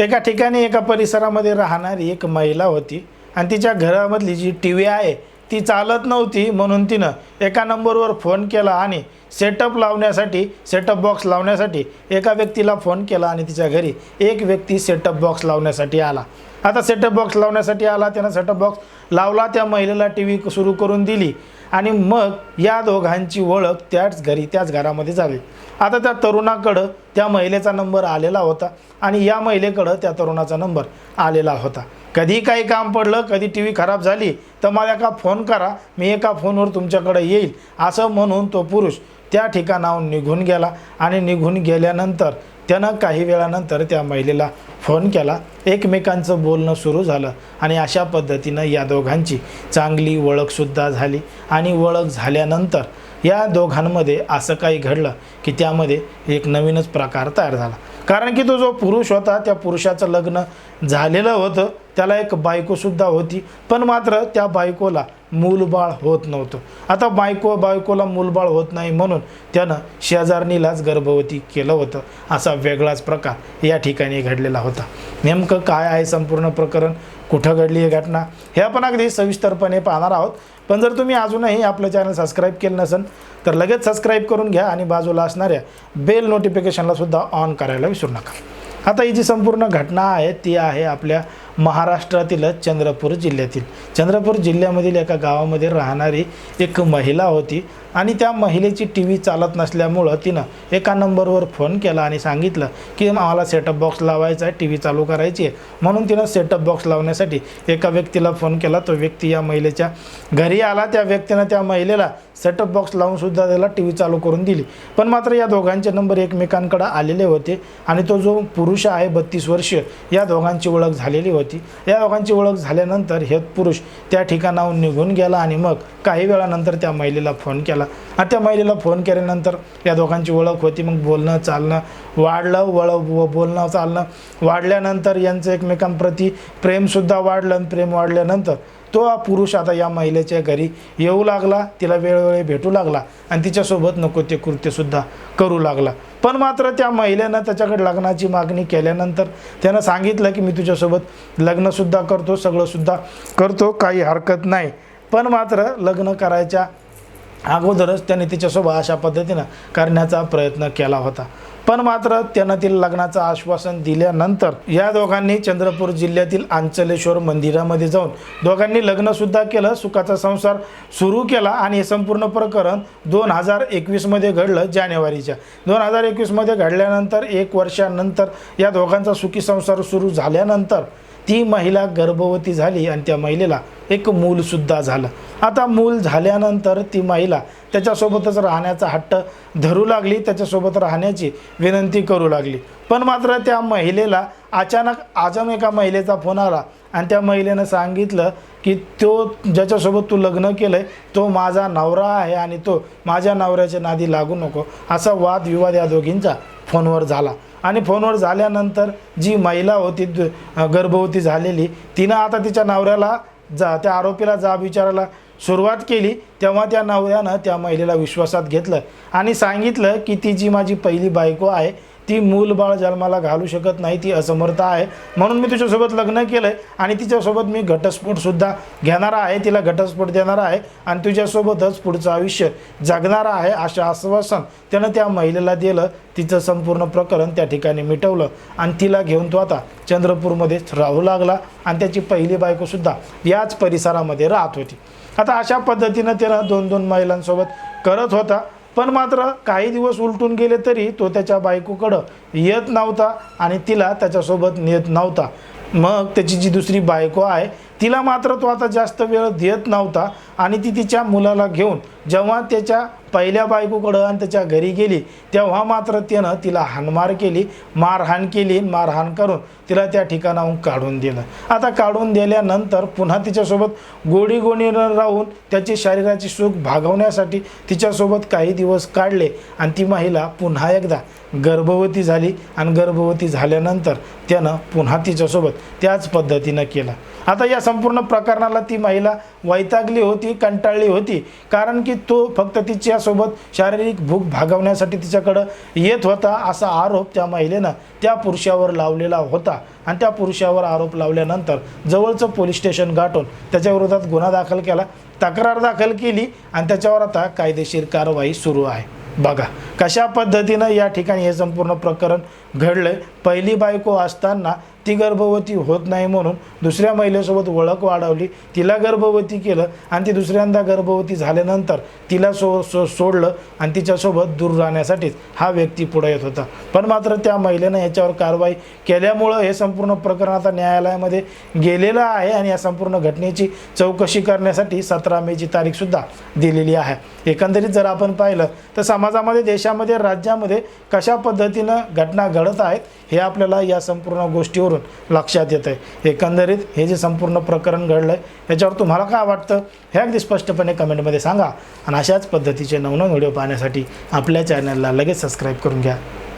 एका ठिकाणी एका परिसरामध्ये राहणारी एक महिला होती आणि तिच्या घरामधली जी टी व्ही आहे ती चालत नव्हती म्हणून तिनं एका नंबरवर फोन केला आणि सेटअप लावण्यासाठी सेटअप बॉक्स लावण्यासाठी एका व्यक्तीला फोन केला आणि तिच्या घरी एक व्यक्ती सेटअप बॉक्स लावण्यासाठी आला. आता सेटअप बॉक्स लावण्यासाठी आला त्यानं सेटअप बॉक्स लावला त्या महिलेला टी व्ही सुरू करून दिली आणि मग या दोघांची ओळख त्याच घरी त्याच घरामध्ये झाली. आता त्या तरुणाकडं त्या महिलेचा नंबर आलेला होता आणि या महिलेकडं त्या तरुणाचा नंबर आलेला होता. कधी काही काम पडलं कधी टी व्ही खराब झाली तर मला एका फोन करा मी एका फोनवर तुमच्याकडे येईल. असं म्हणून तो पुरुष त्या ठिकाणाहून निघून गेला आणि निघून गेल्यानंतर त्यानं काही वेळानंतर त्या महिलेला फोन केला. एकमेकांचं बोलणं सुरू झालं आणि अशा पद्धतीनं या दोघांची चांगली ओळखसुद्धा झाली. आणि ओळख झाल्यानंतर या दोघांमध्ये असं काही घडलं की त्यामध्ये एक नवीनच प्रकार तयार झाला. कारण की तो जो पुरुष होता त्या पुरुषाचं लग्न झालेलं होतं. त्याला एक बायकोसुद्धा होती. पण मात्र त्या बायकोला मूलबाळ होत नव्हतं. आता बायको बायकोला मूलबाळ होत नाही म्हणून त्यानं शेजारणीलाच गर्भवती केलं होतं. असा वेगळाच प्रकार या ठिकाणी घडलेला होता. नेमकं काय आहे संपूर्ण प्रकरण? कुठं घडली ही घटना? हे आपण अगदी सविस्तरपणे पाहणार आहोत. पण जर तुम्ही अजूनही आपलं चॅनल सबस्क्राईब केलं नसेल तर लगेच सबस्क्राईब करून घ्या आणि बाजूला असणाऱ्या बेल नोटिफिकेशनला सुद्धा ऑन करायला विसरू नका. आता ही जी संपूर्ण घटना आहे ती आहे आपल्या महाराष्ट्रातीलच चंद्रपूर जिल्ह्यातील. चंद्रपूर जिल्ह्यामधील एका गावामध्ये राहणारी एक महिला होती आणि त्या महिलेची टी व्ही चालत नसल्यामुळं तिनं एका नंबरवर फोन केला आणि सांगितलं की आम्हाला सेटअप बॉक्स लावायचा आहे टी व्ही चालू करायची आहे. म्हणून तिनं सेटअप बॉक्स लावण्यासाठी एका व्यक्तीला फोन केला. तो व्यक्ती या महिलेच्या घरी आला. त्या व्यक्तीनं त्या महिलेला सेटअप बॉक्स लावूनसुद्धा त्याला टी व्ही चालू करून दिली. पण मात्र या दोघांचे नंबर एकमेकांकडे आलेले होते आणि तो जो पुरुष आहे बत्तीस वर्ष या दोघांची ओळख झालेली होती. या दोघांची ओळख झाल्यानंतर हे पुरुष त्या ठिकाणाहून निघून गेला आणि मग काही वेळानंतर त्या महिलेला फोन केला. आणि त्या महिलेला फोन केल्यानंतर या दोघांची ओळख होती. मग बोलणं चालणं वाढलं. वळ व बोलणं चालणं वाढल्यानंतर यांचं एकमेकांप्रती प्रेमसुद्धा वाढलं आणि प्रेम वाढल्यानंतर तो हा पुरुष आता या महिलेच्या घरी येऊ लागला. तिला वेळोवेळी भेटू लागला आणि तिच्यासोबत नको ते कृत्यसुद्धा करू लागला. पण मात्र त्या महिलेनं त्याच्याकडे लग्नाची मागणी केल्यानंतर त्यानं सांगितलं की मी तुझ्यासोबत लग्नसुद्धा करतो सगळंसुद्धा करतो काही हरकत नाही. पण मात्र लग्न करायच्या अगोदरच त्याने तिच्यासोबत अशा पद्धतीनं करण्याचा प्रयत्न केला होता. पण मात्र त्यानं तिला लग्नाचं आश्वासन दिल्यानंतर या दोघांनी चंद्रपूर जिल्ह्यातील आंचलेश्वर मंदिरामध्ये जाऊन दोघांनी लग्नसुद्धा केलं सुखाचा संसार सुरू केला आणि हे संपूर्ण प्रकरण दोन हजार एकवीसमध्ये घडलं जानेवारीच्या. दोन हजार एकवीसमध्ये घडल्यानंतर एक वर्षानंतर या दोघांचा सुखी संसार सुरू झाल्यानंतर ती महिला गर्भवती झाली आणि त्या महिलेला एक मूलसुद्धा झालं. आता मूल झाल्यानंतर ती महिला त्याच्यासोबतच राहण्याचा हट्ट धरू लागली त्याच्यासोबत राहण्याची विनंती करू लागली. पण मात्र त्या महिलेला अचानक अजून एका महिलेचा फोन आला आणि त्या महिलेनं सांगितलं की तो ज्याच्यासोबत तू लग्न केलं आहे तो माझा नवरा आहे आणि तो माझ्या नवऱ्याच्या नादी लागू नको. असा वादविवाद या दोघींचा फोनवर झाला. आणि फोनवर झाल्यानंतर जी महिला होती गर्भवती झालेली तिनं आता तिच्या नवऱ्याला जा त्या आरोपीला जाब विचारायला सुरुवात केली. तेव्हा त्या नवऱ्यानं त्या महिलेला विश्वासात घेतलं आणि सांगितलं की ती जी माझी पहिली बायको आहे ती मूलबाळ जन्माला घालू शकत नाही ती असमर्थ आहे. म्हणून मी तुझ्यासोबत लग्न केलं आहे आणि तिच्यासोबत मी घटस्फोटसुद्धा घेणार आहे. तिला घटस्फोट देणार आहे आणि तुझ्यासोबतच पुढचं आयुष्य जगणार आहे असं आश्वासन त्यानं त्या महिलेला दिलं. तिचं संपूर्ण प्रकरण त्या ठिकाणी मिटवलं आणि तिला घेऊन तो आता चंद्रपूरमध्येच राहू लागला आणि त्याची पहिली बायकोसुद्धा याच परिसरामध्ये राहत होती. आता अशा पद्धतीनं त्यानं दोन दोन महिलांसोबत करत होता. पण मात्र काही दिवस उलटून गेले तरी तो त्याच्या बायकोकडं येत नव्हता आणि तिला त्याच्यासोबत नेत नव्हता. मग त्याची जी दुसरी बायको आहे तिला मात्र तो आता जास्त वेळ देत नव्हता आणि ती तिच्या मुलाला घेऊन जेव्हा त्याच्या पहिल्या बायकोकडं आणि त्याच्या घरी गेली तेव्हा मात्र त्यानं तिला हाणमार केली मारहाण केली मारहाण करून तिला त्या ठिकाणाहून काढून दिलं. आता काढून दिल्यानंतर पुन्हा तिच्यासोबत गोडी गोडीनं राहून त्याची शरीराची सुख भागवण्यासाठी तिच्यासोबत काही दिवस काढले आणि ती महिला पुन्हा एकदा गर्भवती झाली आणि गर्भवती झाल्यानंतर त्यानं पुन्हा तिच्यासोबत त्याच पद्धतीनं केलं. आता या संपूर्ण प्रकरणाला ती महिला वैतागली होती कंटाळली होती. कारण की तो फक्त तिच्यासोबत शारीरिक भूक भागवण्यासाठी तिच्याकडं येत होता असा आरोप त्या महिलेनं त्या पुरुषावर लावलेला होता. आणि त्या पुरुषावर आरोप लावल्यानंतर जवळचं पोलीस स्टेशन गाठून त्याच्याविरोधात गुन्हा दाखल केला. तक्रार दाखल केली आणि त्याच्यावर आता कायदेशीर कारवाई सुरू आहे. बघा कशा पद्धतीनं या ठिकाणी हे संपूर्ण प्रकरण घडलं पहिली बायको असताना ती गर्भवती होत नाही म्हणून दुसऱ्या महिलेसोबत ओळख वाढवली तिला गर्भवती केलं आणि ती दुसऱ्यांदा गर्भवती झाल्यानंतर तिला सो सो सोडलं आणि तिच्यासोबत दूर राहण्यासाठीच हा व्यक्ती पुढे येत होता. पण मात्र त्या महिलेनं याच्यावर कारवाई केल्यामुळं हे संपूर्ण प्रकरण आता न्यायालयामध्ये गेलेलं आहे आणि या संपूर्ण घटनेची चौकशी करण्यासाठी सतरा मेची तारीखसुद्धा दिलेली आहे. एकंदरीत जर आपण पाहिलं तर समाजामध्ये देशामध्ये राज्यामध्ये कशा पद्धतीनं घटना घडत आहेत हे आपल्याला या संपूर्ण गोष्टीवर करून लक्षात येतं आहे एकंदरीत हे जे संपूर्ण प्रकरण घडलं आहे याच्यावर तुम्हाला काय वाटतं? हे अगदी स्पष्टपणे कमेंटमध्ये सांगा. आणि अशाच पद्धतीचे नवनवीन व्हिडिओ पाहण्यासाठी आपल्या चॅनलला लगेच सबस्क्राईब करून घ्या.